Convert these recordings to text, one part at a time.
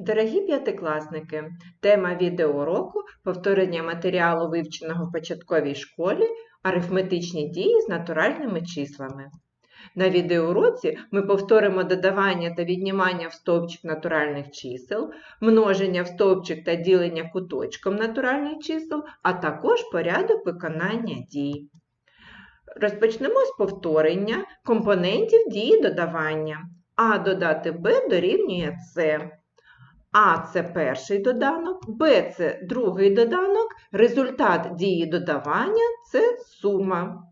Дорогі п'ятикласники, тема відеоуроку – повторення матеріалу, вивченого в початковій школі, арифметичні дії з натуральними числами. На відеоуроці ми повторимо додавання та віднімання в стовпчик натуральних чисел, множення в стовпчик та ділення куточком натуральних чисел, а також порядок виконання дій. Розпочнемо з повторення компонентів дії додавання. А додати Б дорівнює С. А це перший доданок, Б це другий доданок, результат дії додавання це сума.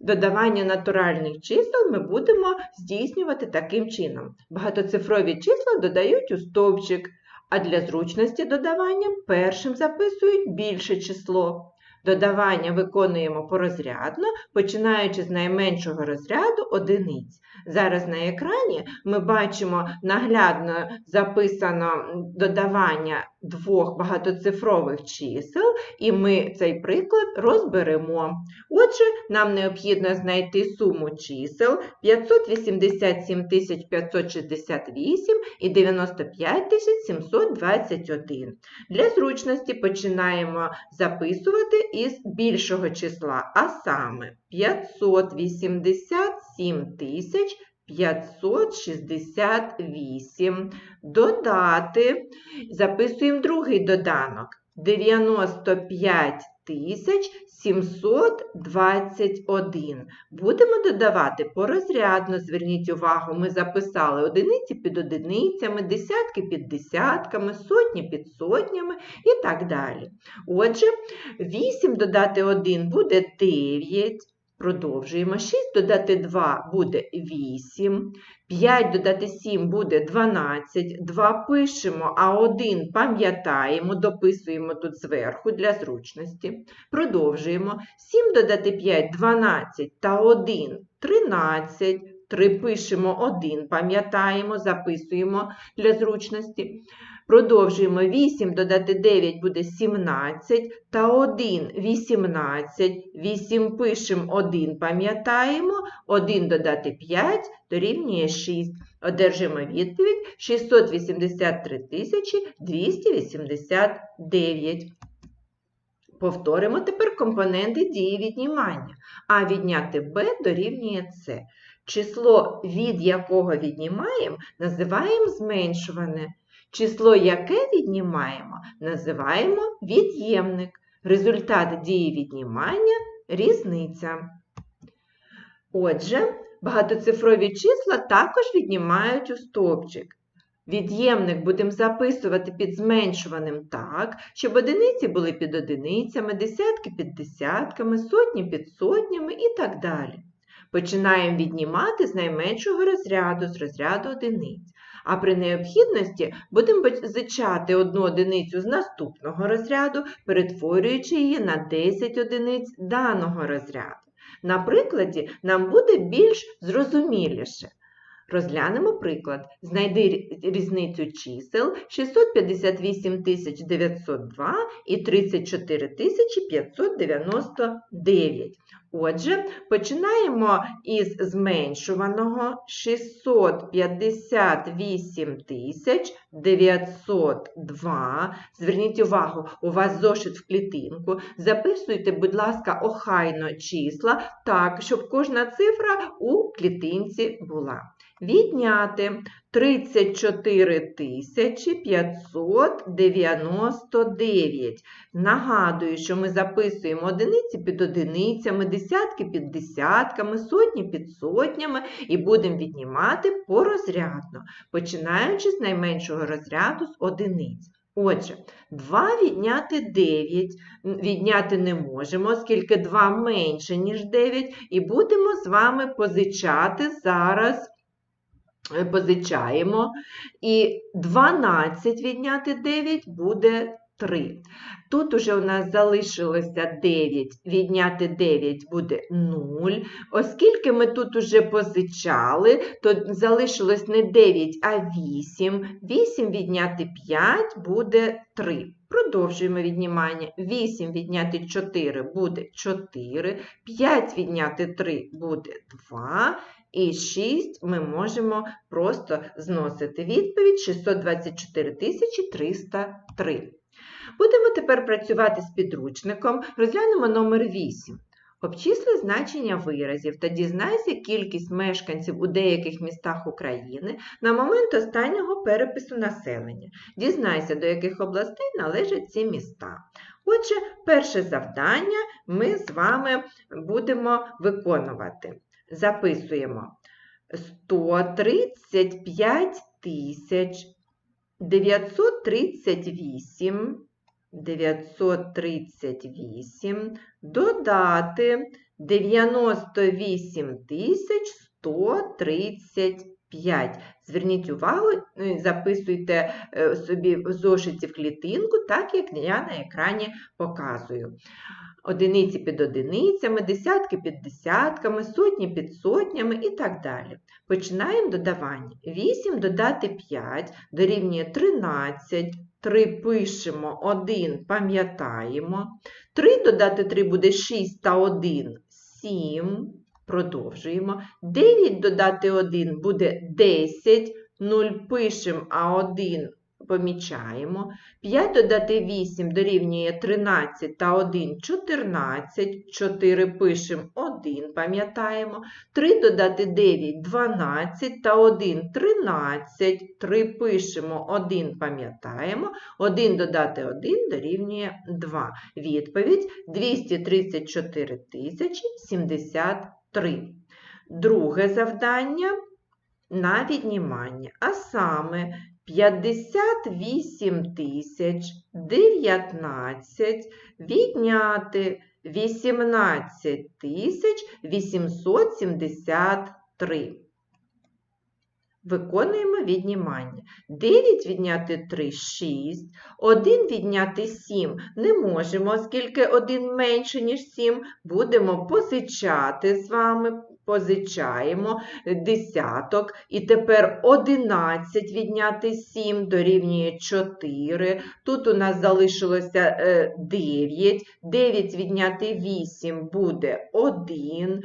Додавання натуральних чисел ми будемо здійснювати таким чином. Багатоцифрові числа додають у стовпчик, а для зручності додавання першим записують більше число. Додавання виконуємо порозрядно, починаючи з найменшого розряду одиниць. Зараз на екрані ми бачимо наглядно записано додавання двох багатоцифрових чисел, і ми цей приклад розберемо. Отже, нам необхідно знайти суму чисел 587 568 і 95 721. Для зручності починаємо записувати із більшого числа, а саме 587 тисяч 568. Додати, записуємо другий доданок. 95 тисяч 721. Будемо додавати порозрядно. Зверніть увагу, ми записали одиниці під одиницями, десятки під десятками, сотні під сотнями і так далі. Отже, 8 додати 1 буде 9. Продовжуємо. 6 додати 2 буде 8. 5 додати 7 буде 12. 2 пишемо, а 1 пам'ятаємо, дописуємо тут зверху для зручності. Продовжуємо. 7 додати 5 12 та 1 13. 3 пишемо 1, пам'ятаємо, записуємо для зручності. Продовжуємо 8 додати 9 буде 17 та 1 18. 8 пишемо 1, пам'ятаємо, 1 додати 5 дорівнює 6. Одержимо відповідь 683 289. Повторимо тепер компоненти дії віднімання. А відняти b дорівнює c. Число, від якого віднімаємо, називаємо зменшуване. Число, яке віднімаємо, називаємо від'ємник. Результат дії віднімання різниця. Отже, багатоцифрові числа також віднімають у стовпчик. Від'ємник будемо записувати під зменшуваним так, щоб одиниці були під одиницями, десятки під десятками, сотні під сотнями і так далі. Починаємо віднімати з найменшого розряду, з розряду одиниць. А при необхідності будемо позичати одну одиницю з наступного розряду, перетворюючи її на 10 одиниць даного розряду. На прикладі нам буде більш зрозуміліше. Розглянемо приклад. Знайди різницю чисел 658 902 і 34 599. Отже, починаємо із зменшуваного 658 902. Зверніть увагу, у вас зошит в клітинку. Записуйте, будь ласка, охайно числа так, щоб кожна цифра у клітинці була. Відняти 34 599. Нагадую, що ми записуємо одиниці під одиницями, десятки під десятками, сотні під сотнями і будемо віднімати порозрядно, починаючи з найменшого розряду з одиниць. Отже, 2 відняти 9, відняти не можемо, оскільки 2 менше, ніж 9, і будемо з вами позичати зараз позичаємо. І 12 відняти 9 буде 3. Тут уже у нас залишилося 9, відняти 9 буде 0. Оскільки ми тут уже позичали, то залишилось не 9, а 8. 8 відняти 5 буде 3. Продовжуємо віднімання. 8 відняти 4 буде 4, 5 відняти 3 буде 2, і 6 ми можемо просто зносити відповідь 624 303. Будемо тепер працювати з підручником. Розглянемо номер 8. Обчисли значення виразів та дізнайся кількість мешканців у деяких містах України на момент останнього перепису населення. Дізнайся, до яких областей належать ці міста. Отже, перше завдання ми з вами будемо виконувати. Записуємо 135 тисяч 938 938 додати 98 135. Зверніть увагу, е, записуйте е, собі в зошиті в клітинку, так як я на екрані показую. Одиниці під одиницями, десятки під десятками, сотні під сотнями і так далі. Починаємо додавання. 8 додати 5 дорівнює 13, 3 пишемо, 1 пам'ятаємо. 3 додати 3 буде 6 та 1 7. Продовжуємо. 9 додати 1 буде 10, 0 пишемо, а 1 помічаємо. 5 додати 8 дорівнює 13 та 1 14, 4 пишемо, 1 пам'ятаємо. 3 додати 9 12 та 1 13, 3 пишемо, 1 пам'ятаємо. 1 додати 1 дорівнює 2. Відповідь 234 тисячі 73. Друге завдання на віднімання, а саме 58 тисяч 19 відняти 18 тисяч 873. Виконуємо віднімання. 9 відняти 3 – 6, 1 відняти 7 не можемо, оскільки 1 менше, ніж 7, будемо позичати з вами позичаємо десяток, і тепер 11 відняти 7 дорівнює 4. Тут у нас залишилося 9, 9 відняти 8 буде 1.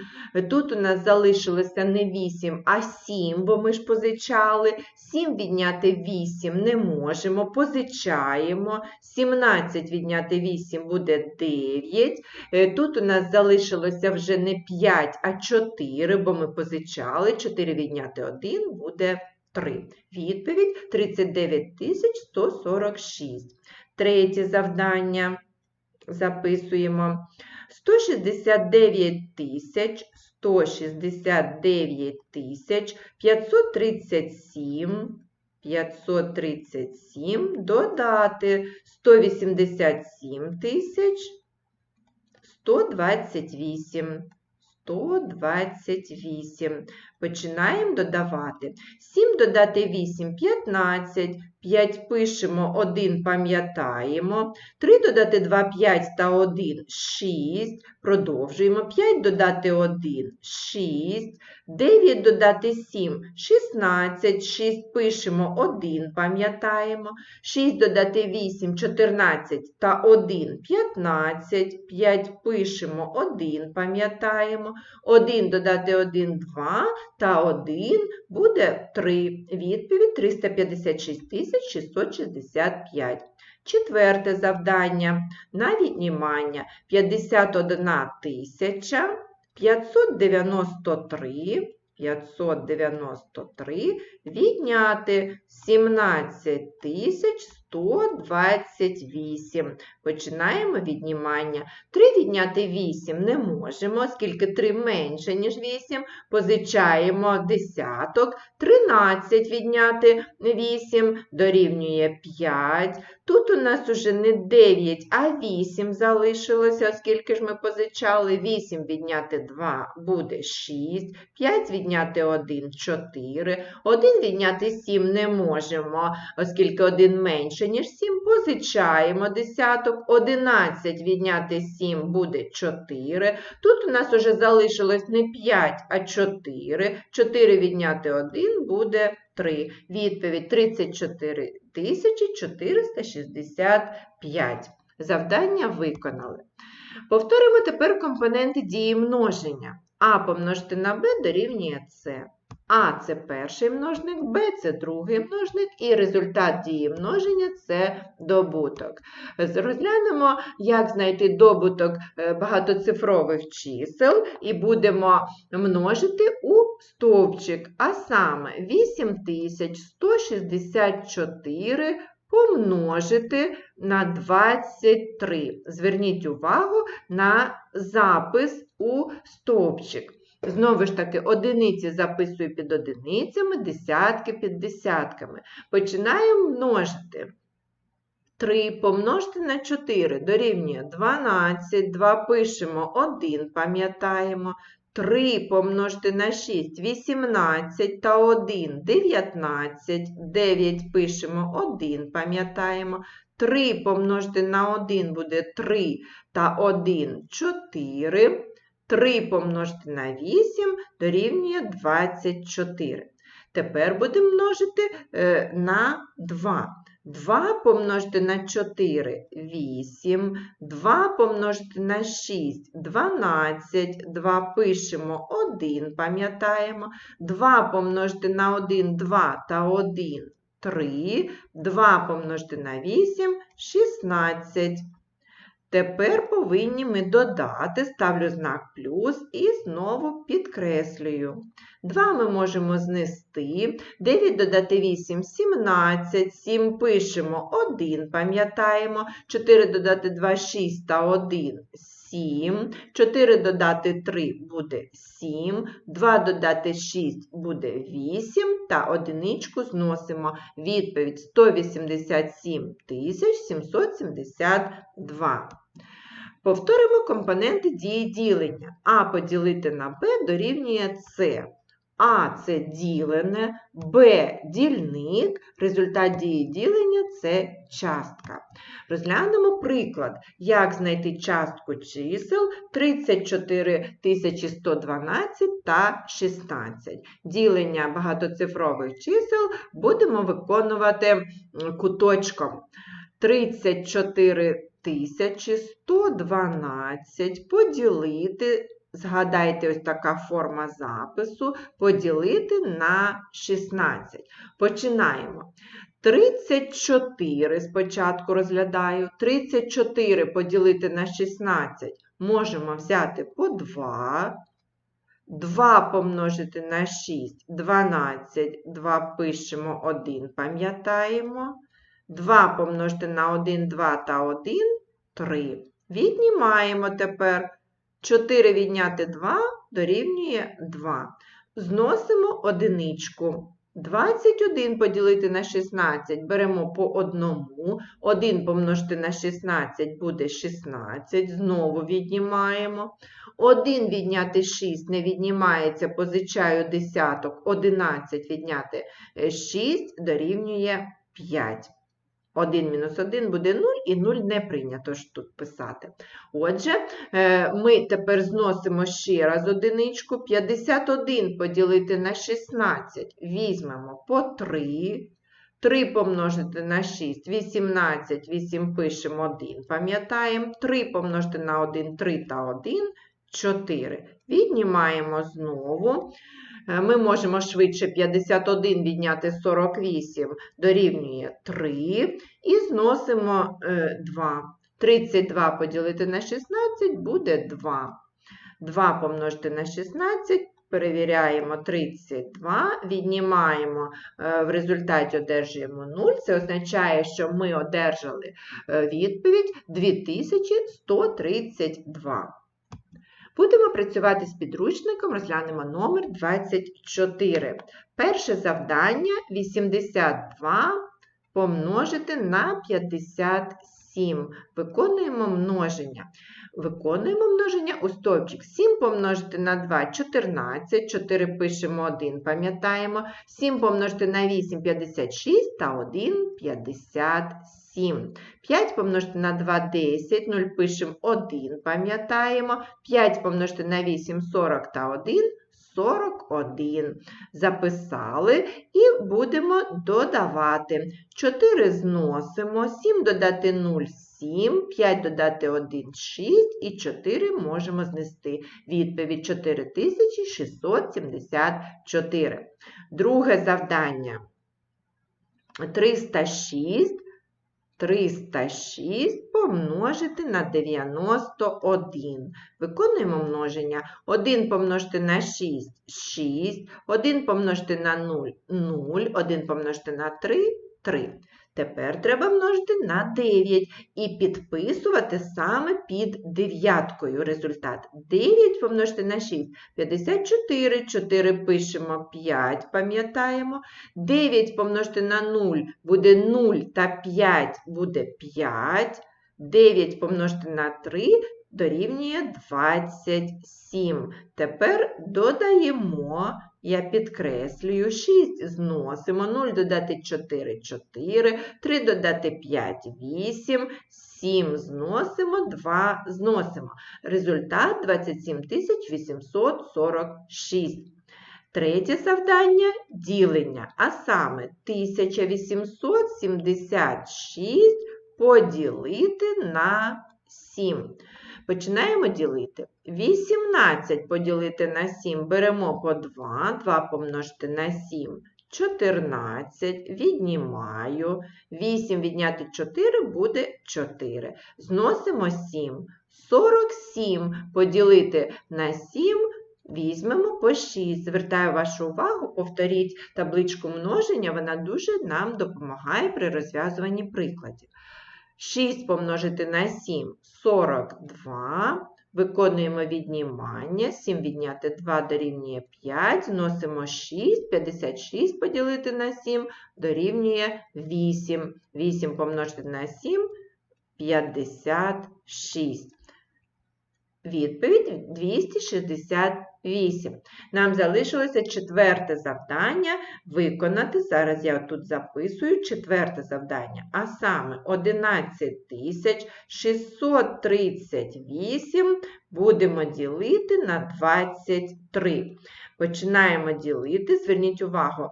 Тут у нас залишилося не 8, а 7, бо ми ж позичали. 7 відняти 8 не можемо, позичаємо. 17 відняти 8 буде 9. Тут у нас залишилося вже не 5, а 4. 4, бо ми позичали, 4 відняти 1 буде 3. Відповідь 39 146. Третє завдання записуємо 169 тисяч 169 тисяч 537 537 додати 187 тисяч 128. 128. Починаємо додавати. 7 додати 8 15, 5 пишемо, 1 пам'ятаємо. 3 додати 2 5 та 1 6. Продовжуємо. 5 додати 1 6. 9 додати 7 16, 6 пишемо, 1 пам'ятаємо. 6 додати 8 14 та 1 15, 5 пишемо, 1 пам'ятаємо. 1 додати 1 2 та 1 буде 3. Відповідь 356 665. Четверте завдання на віднімання 51 тисяча 593 593 відняти 17 тисяч 128. Починаємо віднімання. 3 відняти 8 не можемо, оскільки 3 менше, ніж 8. Позичаємо десяток. 13 відняти 8 дорівнює 5. Тут у нас уже не 9, а 8 залишилося, оскільки ж ми позичали 8 відняти 2 буде 6, 5 відняти 1 4, 1 відняти 7 не можемо, оскільки 1 менше, ніж 7, позичаємо десяток, 11 відняти 7 буде 4. Тут у нас уже залишилось не 5, а 4. 4 відняти 1 буде 3. Відповідь 34 тисячі 465. Завдання виконали. Повторимо тепер компоненти дії множення. А помножити на Б дорівнює С. А це перший множник, Б це другий множник, і результат дії множення це добуток. Розглянемо, як знайти добуток е, багатоцифрових чисел, і будемо множити у стовпчик, а саме 8164 помножити на 23. Зверніть увагу на запис у стовпчик. Знову ж таки, одиниці записую під одиницями, десятки під десятками. Починаємо множити. 3 помножити на 4 дорівнює 12, 2 пишемо 1, пам'ятаємо. 3 помножити на 6 18 та 1 19, 9 пишемо 1, пам'ятаємо. 3 помножити на 1 буде 3 та 1 4. 3 помножити на 8 дорівнює 24. Тепер будемо множити е, на 2. 2 помножити на 4 8, 2 помножити на 6 12, 2 пишемо 1, пам'ятаємо, 2 помножити на 1 2 та 1 3, 2 помножити на 8 16. Тепер повинні ми додати, ставлю знак плюс і знову підкреслюю. 2 ми можемо знести, 9 додати 8 17, 7 пишемо 1, пам'ятаємо, 4 додати 2 6 та 1 7, 4 додати 3 буде 7, 2 додати 6 буде 8, та одиничку зносимо. Відповідь 187 772. Повторимо компоненти дії ділення. А поділити на Б дорівнює С. А це ділене, Б дільник, результат дії ділення це частка. Розглянемо приклад, як знайти частку чисел 34 112 та 16. Ділення багатоцифрових чисел будемо виконувати куточком. 34 112 поділити Згадайте, ось така форма запису поділити на 16. Починаємо. 34 спочатку розглядаю. 34 поділити на 16 можемо взяти по 2. 2 помножити на 6 12, 2 пишемо 1, пам'ятаємо. 2 помножити на 1, 2 та 1 3. Віднімаємо тепер. 4 відняти 2 дорівнює 2. Зносимо одиничку. 21 поділити на 16 беремо по одному. 1 помножити на 16 буде 16. Знову віднімаємо. 1 відняти 6 не віднімається, позичаю десяток. 11 відняти 6 дорівнює 5. 1 мінус 1 буде 0, і 0 не прийнято ж тут писати. Отже, е, ми тепер зносимо ще раз одиничку. 51 поділити на 16, візьмемо по 3. 3 помножити на 6, 18, 8 пишемо 1, пам'ятаємо, 3 помножити на 1, 3 та 1, 4. Віднімаємо знову. Е, ми можемо швидше 51 відняти 48 дорівнює 3 і зносимо 2. Е, 32 поділити на 16 буде 2. 2 помножити на 16, перевіряємо 32, віднімаємо, е, в результаті одержуємо 0. Це означає, що ми одержали відповідь 2132. Будемо працювати з підручником, розглянемо номер 24. Перше завдання 82 помножити на 57. Виконуємо множення. Виконуємо множення у стовпчик. 7 помножити на 2 14, 4 пишемо 1, пам'ятаємо. 7 помножити на 8 56 та 1 57. 5 помножити на 2 10, 0 пишемо 1, пам'ятаємо. 5 помножити на 8 40 та 1 41. Записали і будемо додавати. 4 зносимо, 7 додати 0 7, 5 додати 1 6 і 4 можемо знести. Відповідь 4674. Друге завдання. 306 306 помножити на 91. Виконуємо множення. 1 помножити на 6 6, 1 помножити на 0 0, 1 помножити на 3 3. Тепер треба множити на 9 і підписувати саме під дев'яткою результат. 9 помножити на 6 54, 4 пишемо 5, пам'ятаємо. 9 помножити на 0 буде 0 та 5 буде 5. 9 помножити на 3 дорівнює 27. Тепер додаємо, я підкреслюю, 6 зносимо, 0 додати 4 4, 3 додати 5 8, 7 зносимо, 2 зносимо. Результат 27 846. Третє завдання ділення, а саме 1876 поділити на 7. Починаємо ділити. 18 поділити на 7 беремо по 2, 2 помножити на 7 14, віднімаю, 8 відняти 4 буде 4. Зносимо 7. 47 поділити на 7 візьмемо по 6. Звертаю вашу увагу, повторіть табличку множення, вона дуже нам допомагає при розв'язуванні прикладів. 6 помножити на 7 42. Виконуємо віднімання. 7 відняти 2 дорівнює 5. Зносимо 6. 56 поділити на 7 дорівнює 8. 8 помножити на 7 56. Відповідь 268. Нам залишилося четверте завдання виконати. Зараз я тут записую четверте завдання, а саме 11638 будемо ділити на 23. Починаємо ділити, зверніть увагу,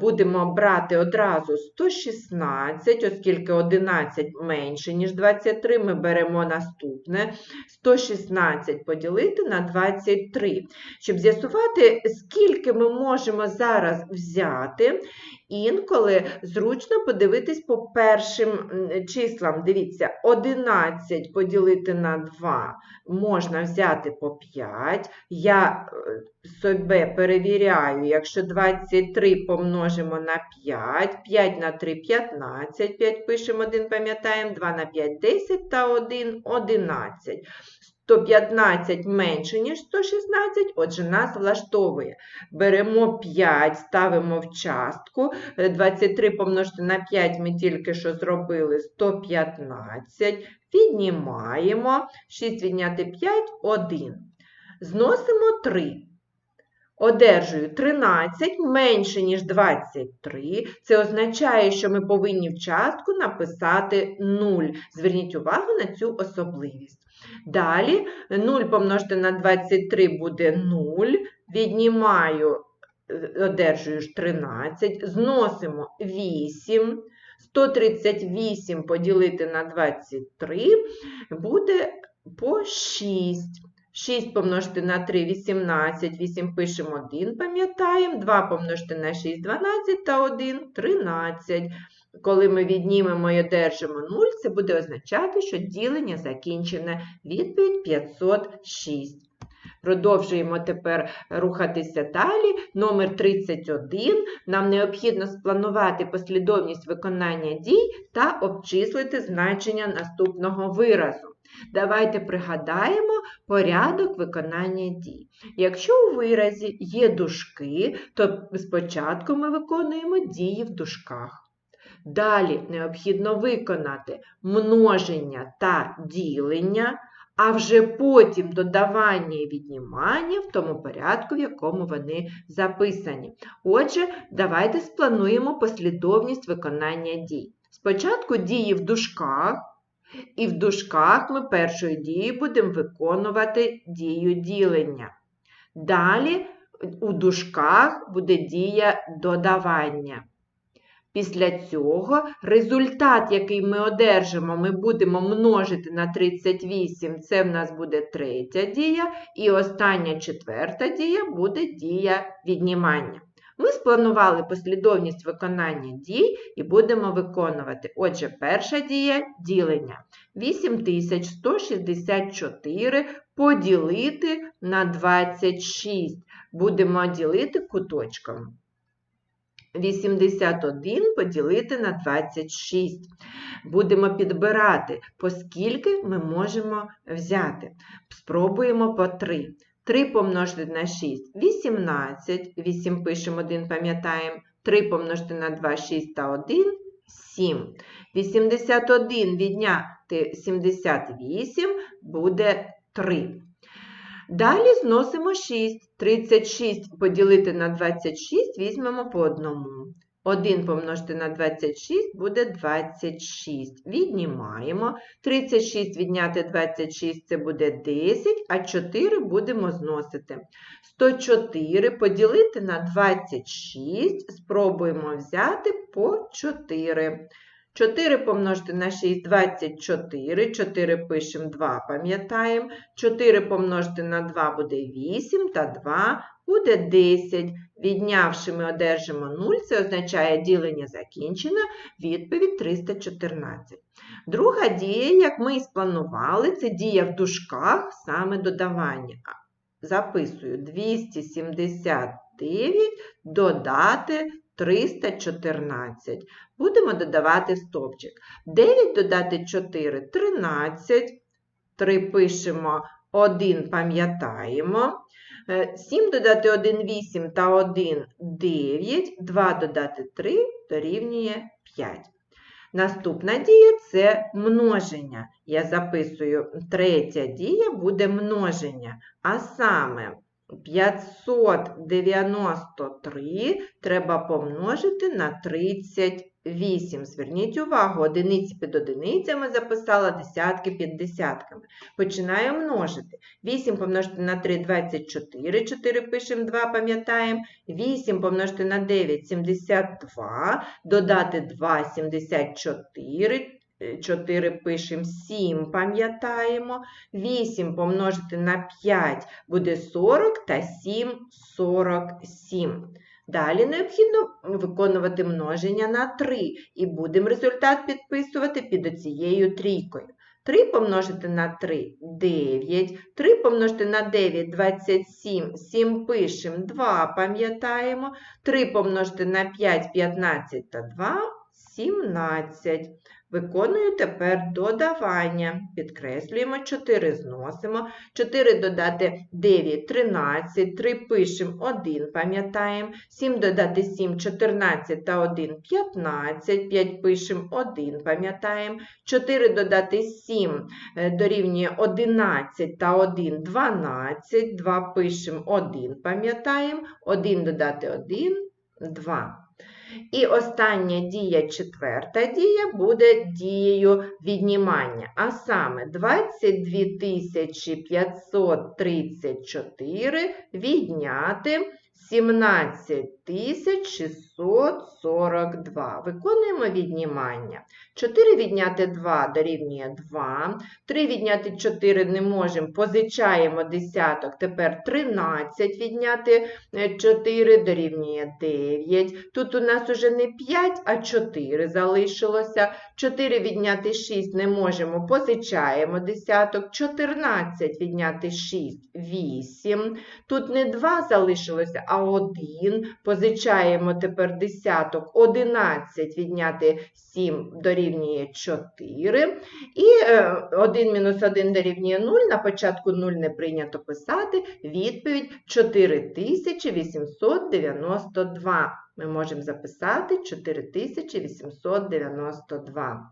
будемо брати одразу 116, оскільки 11 менше, ніж 23, ми беремо наступне 116 поділити на 23. Щоб з'ясувати, скільки ми можемо зараз взяти, інколи зручно подивитись по першим числам. Дивіться, 11 поділити на 2 можна взяти по 5. Я себе перевіряю, якщо 23 помножимо на 5, 5 на 3 15, 5 пишемо 1, пам'ятаємо, 2 на 5 10 та 1 11. 115 менше, ніж 116, отже, нас влаштовує. Беремо 5, ставимо в частку. 23 помножити на 5 ми тільки що зробили 115. Віднімаємо. 6 відняти 5 1. Зносимо 3. Одержую 13 менше, ніж 23. Це означає, що ми повинні в частку написати 0. Зверніть увагу на цю особливість. Далі 0 помножити на 23 буде 0. Віднімаю, одержую 13, зносимо 8. 138 поділити на 23 буде по 6. 6 помножити на 3 18, 8 пишемо 1, пам'ятаємо, 2 помножити на 6 12 та 1 13. Коли ми віднімемо і одержимо 0, це буде означати, що ділення закінчене. Відповідь 506. Продовжуємо тепер рухатися далі. Номер 31. Нам необхідно спланувати послідовність виконання дій та обчислити значення наступного виразу. Давайте пригадаємо порядок виконання дій. Якщо у виразі є дужки, то спочатку ми виконуємо дії в дужках. Далі необхідно виконати множення та ділення, а вже потім додавання і віднімання в тому порядку, в якому вони записані. Отже, давайте сплануємо послідовність виконання дій. Спочатку дії в дужках, і в дужках ми першою дією будемо виконувати дію ділення. Далі у дужках буде дія додавання. Після цього результат, який ми одержимо, ми будемо множити на 38, це в нас буде третя дія, і остання четверта дія буде дія віднімання. Ми спланували послідовність виконання дій і будемо виконувати. Отже, перша дія ділення. 8164 поділити на 26. Будемо ділити куточком. 81 поділити на 26. Будемо підбирати, поскільки ми можемо взяти. Спробуємо по 3. 3 помножити на 6 18. 8 пишемо 1, пам'ятаємо. 3 помножити на 2, 6 та 1 7. 81 відняти 78 буде 3. Далі зносимо 6. 36 поділити на 26 візьмемо по одному. 1 помножити на 26 буде 26. Віднімаємо. 36 відняти 26 це буде 10, а 4 будемо зносити. 104 поділити на 26, спробуємо взяти по 4. 4 помножити на 6 24, 4 пишемо 2, пам'ятаємо. 4 помножити на 2 буде 8 та 2 буде 10. Віднявши, ми одержимо 0, це означає ділення закінчено, відповідь 314. Друга дія, як ми і спланували, це дія в дужках, саме додавання. Записую 279 додати 314. Будемо додавати стовпчик. 9 додати 4 13. 3 пишемо 1, пам'ятаємо. 7 додати 1 8 та 1 9. 2 додати 3 дорівнює 5. Наступна дія це множення. Я записую, третя дія буде множення. А саме 593 треба помножити на 38. Зверніть увагу, одиниці під одиницями записала, десятки під десятками. Починаю множити. 8 помножити на 3 24, 4 пишемо 2, пам'ятаємо. 8 помножити на 9 72, додати 2 74. 4 пишемо 7, пам'ятаємо. 8 помножити на 5 буде 40 та 7 47. Далі необхідно виконувати множення на 3 і будемо результат підписувати під оцією трійкою. 3 помножити на 3 9, 3 помножити на 9 27, 7 пишемо, 2 пам'ятаємо, 3 помножити на 5 15 та 2 17. Виконую тепер додавання. Підкреслюємо 4 зносимо. 4 додати 9 13, 3 пишемо 1, пам'ятаємо. 7 додати 7 14 та 1 15, 5 пишемо 1, пам'ятаємо. 4 додати 7 е, дорівнює 11 та 1 12, 2 пишемо 1, пам'ятаємо. 1 додати 1 2. І остання дія, четверта дія, буде дією віднімання. А саме 22 534 відняти 17 642. Виконуємо віднімання. 4 відняти 2 дорівнює 2. 3 відняти 4 не можемо, позичаємо десяток. Тепер 13 відняти 4 дорівнює 9. Тут у нас уже не 5, а 4 залишилося. 4 відняти 6 не можемо, позичаємо десяток. 14 відняти 6 8. Тут не 2 залишилося, а 1. Позичаємо тепер десяток. 11 відняти 7 дорівнює 4. І 1 мінус 1 дорівнює 0. На початку 0 не прийнято писати. Відповідь 4892. Ми можемо записати 4892.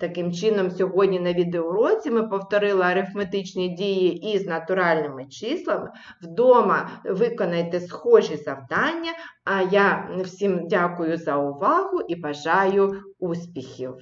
Таким чином, сьогодні на відеоуроці ми повторили арифметичні дії із натуральними числами. Вдома виконайте схожі завдання, а я всім дякую за увагу і бажаю успіхів!